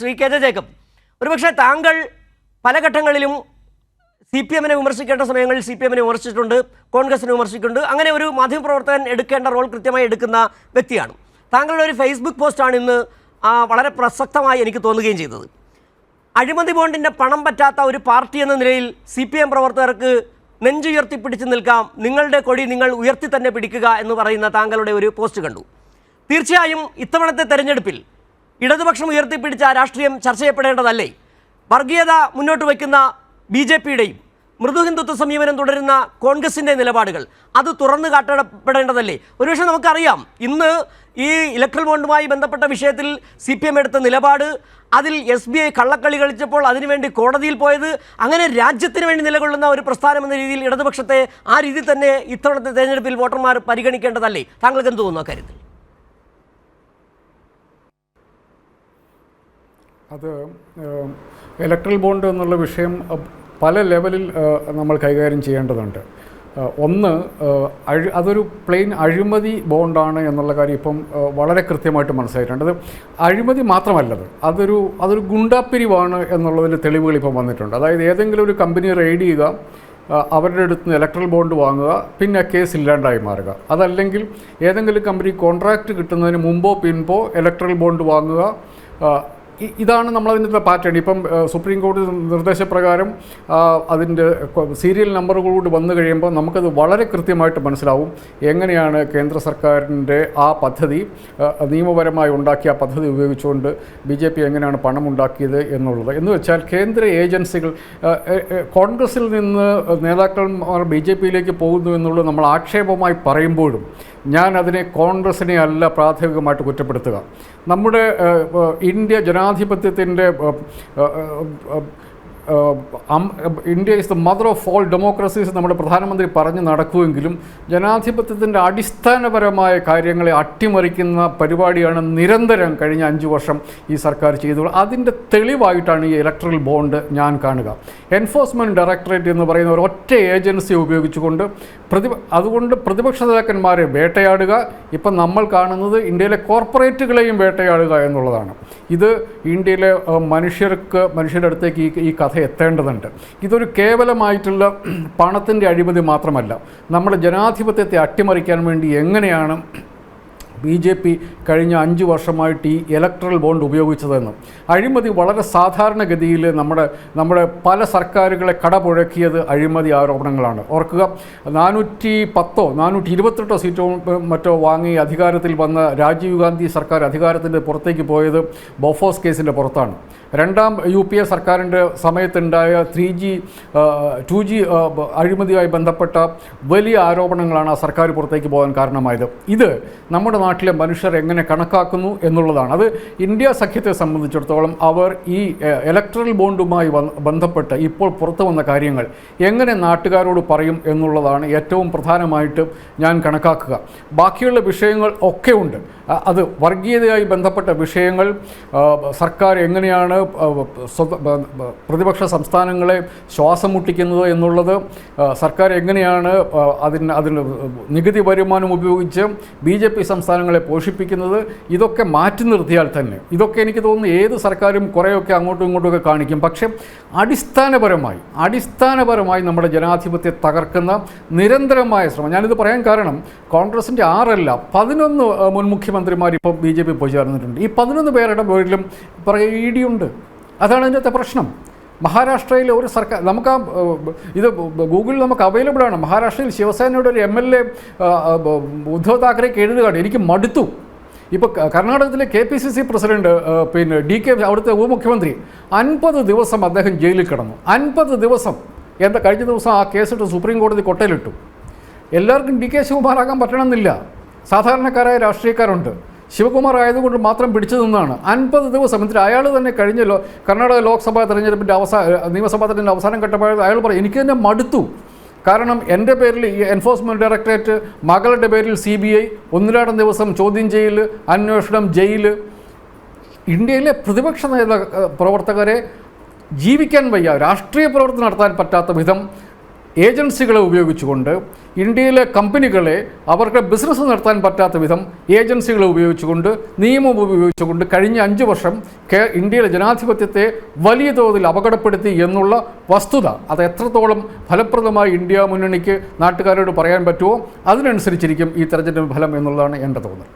Shri K J Jacob. ഒരുപക്ഷെ താങ്കൾ പല ഘട്ടങ്ങളിലും സി പി എമ്മിനെ വിമർശിക്കേണ്ട സമയങ്ങളിൽ സി പി എമ്മിനെ വിമർശിച്ചിട്ടുണ്ട് കോൺഗ്രസിനെ വിമർശിച്ചിട്ടുണ്ട് അങ്ങനെ ഒരു മാധ്യമപ്രവർത്തകൻ എടുക്കേണ്ട റോൾ കൃത്യമായി എടുക്കുന്ന വ്യക്തിയാണ്. താങ്കളുടെ ഒരു ഫേസ്ബുക്ക് പോസ്റ്റാണ് ഇന്ന് വളരെ പ്രസക്തമായി എനിക്ക് തോന്നുകയും ചെയ്തത്. അഴിമതി ബോണ്ടിന്റെ പണം പറ്റാത്ത ഒരു പാർട്ടി എന്ന നിലയിൽ സി പി എം പ്രവർത്തകർക്ക് നെഞ്ചുയർത്തി പിടിച്ചു നിൽക്കാം നിങ്ങളുടെ കൊടി നിങ്ങൾ ഉയർത്തി തന്നെ പിടിക്കുക എന്ന് പറയുന്ന താങ്കളുടെ ഒരു പോസ്റ്റ് കണ്ടു. തീർച്ചയായും ഇത്തവണത്തെ തെരഞ്ഞെടുപ്പിൽ ഇടതുപക്ഷം ഉയർത്തിപ്പിടിച്ച രാഷ്ട്രീയം ചർച്ച ചെയ്യപ്പെടേണ്ടതല്ലേ? വർഗീയത മുന്നോട്ട് വയ്ക്കുന്ന ബി ജെ പിയുടെയും മൃദു ഹിന്ദുത്വ സമീപനം തുടരുന്ന കോൺഗ്രസിന്റെ നിലപാടുകൾ അത് തുറന്നു കാട്ടപ്പെടേണ്ടതല്ലേ? ഒരുപക്ഷെ നമുക്കറിയാം ഇന്ന് ഈ ഇലക്ട്രൽ ബോണ്ടുമായി ബന്ധപ്പെട്ട വിഷയത്തിൽ സി പി എം എടുത്ത നിലപാട് അതിൽ എസ് ബി ഐ കള്ളക്കളി കളിച്ചപ്പോൾ അതിനുവേണ്ടി കോടതിയിൽ പോയത് അങ്ങനെ രാജ്യത്തിന് വേണ്ടി നിലകൊള്ളുന്ന ഒരു പ്രസ്ഥാനം എന്ന രീതിയിൽ ഇടതുപക്ഷത്തെ ആ രീതിയിൽ തന്നെ ഇത്തവണത്തെ തെരഞ്ഞെടുപ്പിൽ വോട്ടർമാർ പരിഗണിക്കേണ്ടതല്ലേ? താങ്കൾക്ക് എന്ത് തോന്നുന്നു അക്കാര്യത്തിൽ? അത് ഇലക്ട്രൽ ബോണ്ട് എന്നുള്ള വിഷയം പല ലെവലിൽ നമ്മൾ കൈകാര്യം ചെയ്യേണ്ടതുണ്ട്. ഒന്ന് അഴി അതൊരു പ്ലെയിൻ അഴിമതി ബോണ്ടാണ് എന്നുള്ള കാര്യം ഇപ്പം വളരെ കൃത്യമായിട്ട് മനസ്സിലായിട്ടുണ്ട്. അഴിമതി മാത്രമല്ലത് അതൊരു അതൊരു ഗുണ്ടാപ്പിരിവാണ് എന്നുള്ളതിൽ തെളിവുകൾ ഇപ്പം വന്നിട്ടുണ്ട്. അതായത് ഏതെങ്കിലും ഒരു കമ്പനി റെയ്ഡ് ചെയ്യുക അവരുടെ അടുത്ത് നിന്ന് ഇലക്ട്രൽ ബോണ്ട് വാങ്ങുക പിന്നെ കേസ് ഇല്ലാണ്ടായി മാറുക. അതല്ലെങ്കിൽ ഏതെങ്കിലും കമ്പനി കോൺട്രാക്റ്റ് കിട്ടുന്നതിന് മുമ്പോ പിൻപോ ഇലക്ട്രൽ ബോണ്ട് വാങ്ങുക അഹ്, നമ്മൾ ഇതാണ് നമ്മളതിന്റെ പാറ്റേൺ. ഇപ്പം സുപ്രീം കോടതി നിർദ്ദേശപ്രകാരം അതിന്റെ സീരിയൽ നമ്പറുകളോട് വന്നു കഴിയുമ്പോൾ നമുക്കത് വളരെ കൃത്യമായിട്ട് മനസ്സിലാവും. എങ്ങനെയാണ് കേന്ദ്ര സർക്കാരിന്റെ ആ പദ്ധതി നിയമപരമായി ഉണ്ടാക്കിയ ആ പദ്ധതി ഉപയോഗിച്ചുകൊണ്ട് ബി ജെ പി എങ്ങനെയാണ് പണം ഉണ്ടാക്കിയത് എന്നുള്ളത്. എന്ന് വെച്ചാൽ കേന്ദ്ര ഏജൻസികൾ കോൺഗ്രസിൽ നിന്ന് നേതാക്കന്മാർ ബി ജെ പിയിലേക്ക് പോകുന്നു എന്നുള്ളത് നമ്മൾ ആക്ഷേപമായി പറയുമ്പോഴും ഞാൻ അതിനെ കോൺഗ്രസിനെ അല്ല പ്രാഥമികമായിട്ട് കുറ്റപ്പെടുത്തുക. നമ്മുടെ ഇന്ത്യ ഇന്ത്യ ജനാധിപത്യത്തിന്റെ India is the mother of all democracies നമ്മുടെ പ്രധാനമന്ത്രി പറഞ്ഞു നടക്കുമെങ്കിലും ജനാധിപത്യത്തിന്റെ അടിസ്ഥാനപരമായ കാര്യങ്ങളെ അട്ടിമറിക്കുന്ന പരിപാടിയാണ് നിരന്തരം കഴിഞ്ഞ അഞ്ച് വർഷം ഈ സർക്കാർ ചെയ്തത്. അതിന്റെ തെളിവായിട്ടാണ് ഈ ഇലക്ട്രൽ ബോണ്ട് ഞാൻ കാണുക. എൻഫോഴ്സ്മെന്റ് ഡയറക്ടറേറ്റ് എന്ന് പറയുന്ന ഒരു ഒറ്റ ഏജൻസി ഉപയോഗിച്ചുകൊണ്ട് പ്രതി അതുകൊണ്ട് പ്രതിപക്ഷ നേതാക്കന്മാരെ വേട്ടയാടുക. ഇപ്പം നമ്മൾ കാണുന്നത് ഇന്ത്യയിലെ കോർപ്പറേറ്റുകളെയും വേട്ടയാടുക എന്നുള്ളതാണ്. ഇത് ഇന്ത്യയിലെ മനുഷ്യർക്ക് മനുഷ്യരുടെ അടുത്തേക്ക് ഈ കഥ എത്തേണ്ടതുണ്ട്. ഇതൊരു കേവലമായിട്ടുള്ള പണത്തിന്റെ അഴിമതി മാത്രമല്ല നമ്മുടെ ജനാധിപത്യത്തെ അട്ടിമറിക്കാൻ വേണ്ടി എങ്ങനെയാണ് ബി ജെ പി കഴിഞ്ഞ അഞ്ച് വർഷമായിട്ട് ഈ ഇലക്ട്രൽ ബോണ്ട് ഉപയോഗിച്ചതെന്ന് അഴിമതി വളരെ സാധാരണഗതിയിൽ നമ്മുടെ നമ്മുടെ പല സർക്കാരുകളെ കടപുഴക്കിയത് അഴിമതി ആരോപണങ്ങളാണ്. ഓർക്കുക നാനൂറ്റി പത്തോ നാനൂറ്റി ഇരുപത്തെട്ടോ സീറ്റോ മറ്റോ വാങ്ങി അധികാരത്തിൽ വന്ന രാജീവ് ഗാന്ധി സർക്കാർ അധികാരത്തിന്റെ പുറത്തേക്ക് പോയത് ബൊഫോസ് കേസിന്റെ പുറത്താണ്. രണ്ടാം യു പി എ സർക്കാരിന്റെ സമയത്തുണ്ടായ ത്രീ ജി ടു ജി അഴിമതിയുമായി ബന്ധപ്പെട്ട വലിയ ആരോപണങ്ങളാണ് ആ സർക്കാർ പുറത്തേക്ക് പോകാൻ കാരണമായത്. ഇത് നമ്മുടെ നാട്ടിലെ മനുഷ്യർ എങ്ങനെ കണക്കാക്കുന്നു എന്നുള്ളതാണ്. അത് ഇന്ത്യ സഖ്യത്തെ സംബന്ധിച്ചിടത്തോളം അവർ ഈ ഇലക്ട്രൽ ബോണ്ടുമായി ബന്ധപ്പെട്ട് ഇപ്പോൾ പുറത്തു വന്ന കാര്യങ്ങൾ എങ്ങനെ നാട്ടുകാരോട് പറയും എന്നുള്ളതാണ് ഏറ്റവും പ്രധാനമായിട്ട് ഞാൻ കണക്കാക്കുക. ബാക്കിയുള്ള വിഷയങ്ങൾ ഒക്കെ ഉണ്ട്. അത് വർഗീയതയായി ബന്ധപ്പെട്ട വിഷയങ്ങൾ സർക്കാർ എങ്ങനെയാണ് പ്രതിപക്ഷ സംസ്ഥാനങ്ങളെ ശ്വാസം മുട്ടിക്കുന്നത് എന്നുള്ളത് സർക്കാർ എങ്ങനെയാണ് അതിന് അതിന് നികുതി വരുമാനം ഉപയോഗിച്ച് ബി ജെ പി സംസ്ഥാനങ്ങളെ പോഷിപ്പിക്കുന്നത് ഇതൊക്കെ മാറ്റി നിർത്തിയാൽ തന്നെ ഇതൊക്കെ എനിക്ക് തോന്നുന്നു ഏത് സർക്കാരും കുറേയൊക്കെ അങ്ങോട്ടും ഇങ്ങോട്ടുമൊക്കെ കാണിക്കും. പക്ഷേ അടിസ്ഥാനപരമായി അടിസ്ഥാനപരമായി നമ്മുടെ ജനാധിപത്യത്തെ തകർക്കുന്ന നിരന്തരമായ ശ്രമം ഞാനിത് പറയാൻ കാരണം കോൺഗ്രസിന്റെ ആറല്ല പതിനൊന്ന് മുൻ മുഖ്യമന്ത്രിമാർ ഇപ്പോൾ ബി ജെ പി പോയി ചേർന്നിട്ടുണ്ട്. ഈ പതിനൊന്ന് പേരുടെ പേരിലും ഉണ്ട് അതാണ് അതിന്റെ പ്രശ്നം. മഹാരാഷ്ട്രയിലെ ഒരു സർക്കാർ നമുക്ക് ആ ഇത് ഗൂഗിളിൽ നമുക്ക് അവൈലബിൾ ആണ്. മഹാരാഷ്ട്രയിൽ ശിവസേനയുടെ ഒരു എം എൽ എ ഉദ്ധവ് താക്കറേക്ക് എഴുതുകയാണ്. എനിക്ക് മടുത്തു. ഇപ്പോൾ കർണാടകത്തിലെ K P C C president പിന്നെ ഡി കെ അവിടുത്തെ ഉപമുഖ്യമന്ത്രി അൻപത് ദിവസം അദ്ദേഹം ജയിലിൽ കിടന്നു. അൻപത് ദിവസം. എന്താ കഴിഞ്ഞ ദിവസം ആ കേസിട്ട് സുപ്രീം കോടതി കൊട്ടയിലിട്ടു. എല്ലാവർക്കും ഡി കെ ശിവകുമാറാകാൻ പറ്റണമെന്നില്ല. സാധാരണക്കാരായ രാഷ്ട്രീയക്കാരുണ്ട്. ശിവകുമാർ ആയതുകൊണ്ട് മാത്രം പിടിച്ചു നിന്നാണ്. അൻപത് ദിവസം എന്നിട്ട് അയാൾ തന്നെ കഴിഞ്ഞ ലോ കർണാടക ലോക്സഭാ തെരഞ്ഞെടുപ്പിന്റെ അവസാന നിയമസഭാ തെരഞ്ഞെടുപ്പിന്റെ അവസാനം ഘട്ടമായത് അയാൾ പറയും എനിക്ക് തന്നെ മടുത്തു. കാരണം എന്റെ പേരിൽ ഈ എൻഫോഴ്സ്മെന്റ് ഡയറക്ടറേറ്റ് മകളുടെ പേരിൽ സി ബി ഐ ഒന്നിരാടം ദിവസം ചോദ്യം ചെയ്യൽ അന്വേഷണം ജയിൽ ഇന്ത്യയിലെ പ്രതിപക്ഷ നേതാ പ്രവർത്തകരെ ജീവിക്കാൻ വയ്യ. രാഷ്ട്രീയ പ്രവർത്തനം നടത്താൻ പറ്റാത്ത വിധം ഏജൻസികളെ ഉപയോഗിച്ചുകൊണ്ട് ഇന്ത്യയിലെ കമ്പനികളെ അവർക്ക് ബിസിനസ് നടത്താൻ പറ്റാത്ത വിധം ഏജൻസികളെ ഉപയോഗിച്ചുകൊണ്ട് നിയമം ഉപയോഗിച്ചുകൊണ്ട് കഴിഞ്ഞ അഞ്ച് വർഷം കേ ഇന്ത്യയിലെ ജനാധിപത്യത്തെ വലിയ തോതിൽ അപകടപ്പെടുത്തി എന്നുള്ള വസ്തുത. അത് എത്രത്തോളം ഫലപ്രദമായി ഇന്ത്യ മുന്നണിക്ക് നാട്ടുകാരോട് പറയാൻ പറ്റുമോ അതിനനുസരിച്ചിരിക്കും ഈ തെരഞ്ഞെടുപ്പ് ഫലം എന്നുള്ളതാണ് എന്റെ തോന്നൽ.